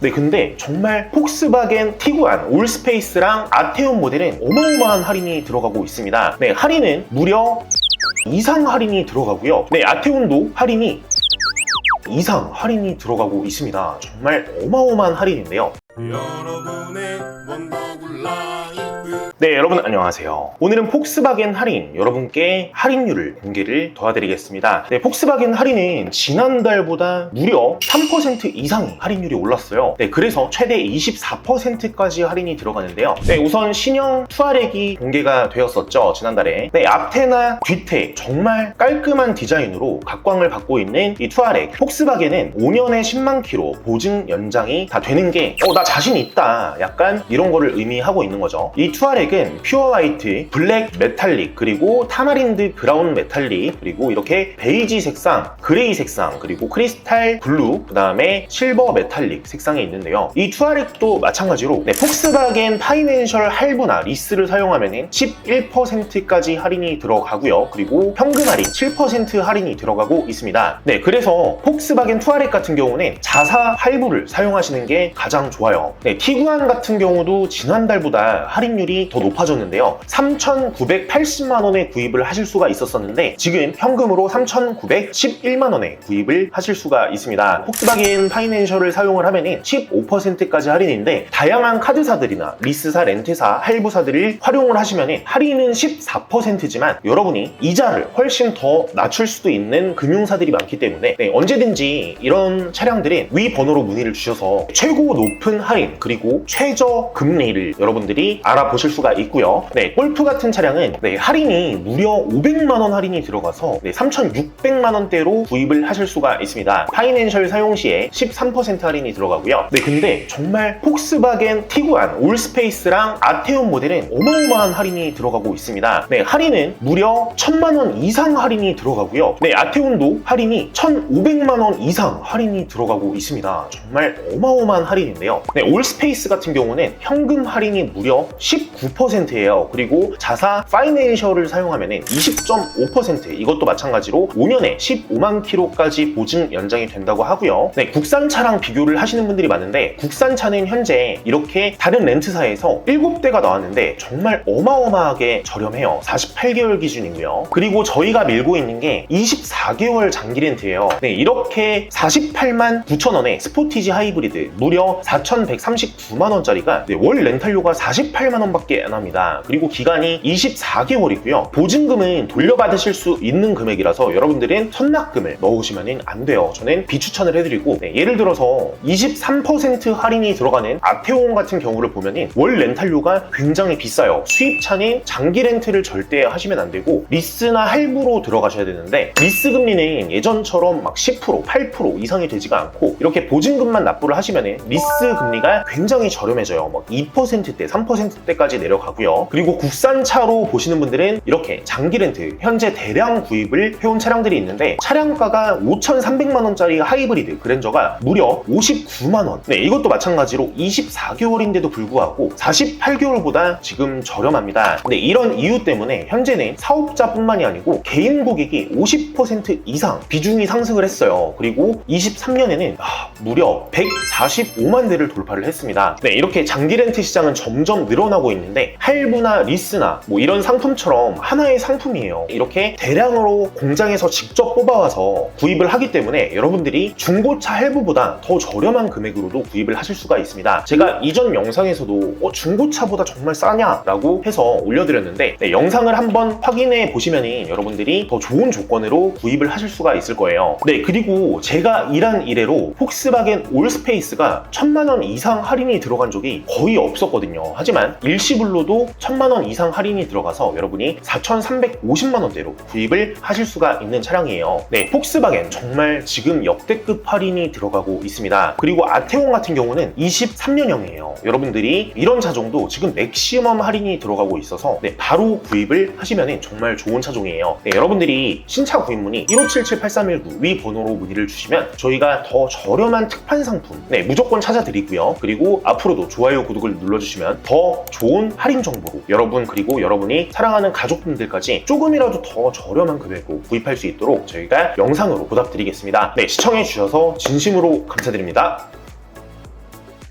네, 근데 정말 폭스바겐 티구안 올스페이스랑 아테온 모델은 어마어마한 할인이 들어가고 있습니다. 네, 할인은 무려 이상 할인이 들어가고요. 네, 아테온도 할인이 이상 할인이 들어가고 있습니다. 정말 어마어마한 할인인데요. 여러분의 라이프 네, 여러분 안녕하세요. 오늘은 폭스바겐 할인 여러분께 할인율을 공개를 도와드리겠습니다. 네, 폭스바겐 할인은 지난달보다 무려 3% 이상 할인율이 올랐어요. 네, 그래서 최대 24%까지 할인이 들어가는데요. 네, 우선 신형 투아렉이 공개가 되었었죠, 지난달에. 네, 앞태나 뒤태 정말 깔끔한 디자인으로 각광을 받고 있는 이 투아렉. 폭스바겐은 5년에 10만 킬로 보증 연장이 다 되는 게, 어, 나 자신 있다. 약간 이런 거를 의미하고 있는 거죠. 이 투아렉 은 퓨어 화이트, 블랙 메탈릭, 그리고 타마린드 브라운 메탈릭, 그리고 이렇게 베이지 색상, 그레이 색상, 그리고 크리스탈 블루, 그 다음에 실버 메탈릭 색상이 있는데요. 이 투아렉도 마찬가지로 네, 폭스바겐 파이낸셜 할부나 리스를 사용하면 11%까지 할인이 들어가고요. 그리고 현금 할인 7% 할인이 들어가고 있습니다. 네, 그래서 폭스바겐 투아렉 같은 경우는 자사 할부를 사용하시는 게 가장 좋아요. 네, 티구안 같은 경우도 지난달보다 할인율이 더 높아졌는데요. 3,980만 원에 구입을 하실 수가 있었었는데 지금 현금으로 3,911만 원에 구입을 하실 수가 있습니다. 폭스바겐 파이낸셜을 사용을 하면 15%까지 할인인데 다양한 카드사들이나 리스사, 렌트사, 할부사들을 활용을 하시면 할인은 14%지만 여러분이 이자를 훨씬 더 낮출 수도 있는 금융사들이 많기 때문에 네, 언제든지 이런 차량들은 위 번호로 문의를 주셔서 최고 높은 할인 그리고 최저 금리를 여러분들이 알아보실 수가 있고요. 네, 골프 같은 차량은 네, 할인이 무려 500만 원 할인이 들어가서 네, 3,600만 원대로 구입을 하실 수가 있습니다. 파이낸셜 사용 시에 13% 할인이 들어가고요. 네, 근데 정말 폭스바겐 티구안 올스페이스랑 아테온 모델은 어마어마한 할인이 들어가고 있습니다. 네, 할인은 무려 1,000만 원 이상 할인이 들어가고요. 네, 아테온도 할인이 1,500만 원 이상 할인이 들어가고 있습니다. 정말 어마어마한 할인인데요. 네, 올스페이스 같은 경우는 현금 할인이 무려 19% 예요. 그리고 자사 파이낸셜을 사용하면 20.5% 이것도 마찬가지로 5년에 15만 킬로까지 보증 연장이 된다고 하고요. 네, 국산 차랑 비교를 하시는 분들이 많은데 국산 차는 현재 이렇게 다른 렌트사에서 7대가 나왔는데 정말 어마어마하게 저렴해요. 48개월 기준이고요. 그리고 저희가 밀고 있는 게 24개월 장기 렌트예요. 네, 이렇게 48만 9천 원에 스포티지 하이브리드 무려 4,139만 원짜리가 네, 월 렌탈료가 48만 원밖에 안 합니다. 그리고 기간이 24개월이고요. 보증금은 돌려받으실 수 있는 금액이라서 여러분들은 선납금을 넣으시면 안 돼요. 저는 비추천을 해드리고 네, 예를 들어서 23% 할인이 들어가는 아테온 같은 경우를 보면 월 렌탈료가 굉장히 비싸요. 수입차는 장기 렌트를 절대 하시면 안 되고 리스나 할부로 들어가셔야 되는데 리스 금리는 예전처럼 막 10%, 8% 이상이 되지가 않고 이렇게 보증금만 납부를 하시면 리스 금리가 굉장히 저렴해져요. 막 2%대, 3%대까지 내려 가고요. 그리고 국산차로 보시는 분들은 이렇게 장기 렌트, 현재 대량 구입을 해온 차량들이 있는데 차량가가 5,300만 원짜리 하이브리드 그랜저가 무려 59만 원. 네, 이것도 마찬가지로 24개월인데도 불구하고 48개월보다 지금 저렴합니다. 네, 이런 이유 때문에 현재는 사업자뿐만이 아니고 개인 고객이 50% 이상 비중이 상승을 했어요. 그리고 23년에는 무려 145만 대를 돌파를 했습니다. 네, 이렇게 장기 렌트 시장은 점점 늘어나고 있는데 할부나 리스나 뭐 이런 상품처럼 하나의 상품이에요. 이렇게 대량으로 공장에서 직접 뽑아와서 구입을 하기 때문에 여러분들이 중고차 할부보다 더 저렴한 금액으로도 구입을 하실 수가 있습니다. 제가 이전 영상에서도 어, 중고차보다 정말 싸냐라고 해서 올려드렸는데 네, 영상을 한번 확인해 보시면 여러분들이 더 좋은 조건으로 구입을 하실 수가 있을 거예요. 네, 그리고 제가 일한 이래로 폭스바겐 올스페이스가 천만 원 이상 할인이 들어간 적이 거의 없었거든요. 하지만 일시불 로도 천만 원 이상 할인이 들어가서 여러분이 4,350만 원대로 구입을 하실 수가 있는 차량이에요. 네, 폭스바겐 정말 지금 역대급 할인이 들어가고 있습니다. 그리고 아테온 같은 경우는 23년형이에요. 여러분들이 이런 차종도 지금 맥시멈 할인이 들어가고 있어서 네, 바로 구입을 하시면 정말 좋은 차종이에요. 네, 여러분들이 신차 구입 문의 1577-8319 위 번호로 문의를 주시면 저희가 더 저렴한 특판 상품 네, 무조건 찾아드리고요. 그리고 앞으로도 좋아요, 구독을 눌러주시면 더 좋은 할인 정보로 여러분 그리고 여러분이 사랑하는 가족분들까지 조금이라도 더 저렴한 금액으로 구입할 수 있도록 저희가 영상으로 보답드리겠습니다. 네, 시청해주셔서 진심으로 감사드립니다.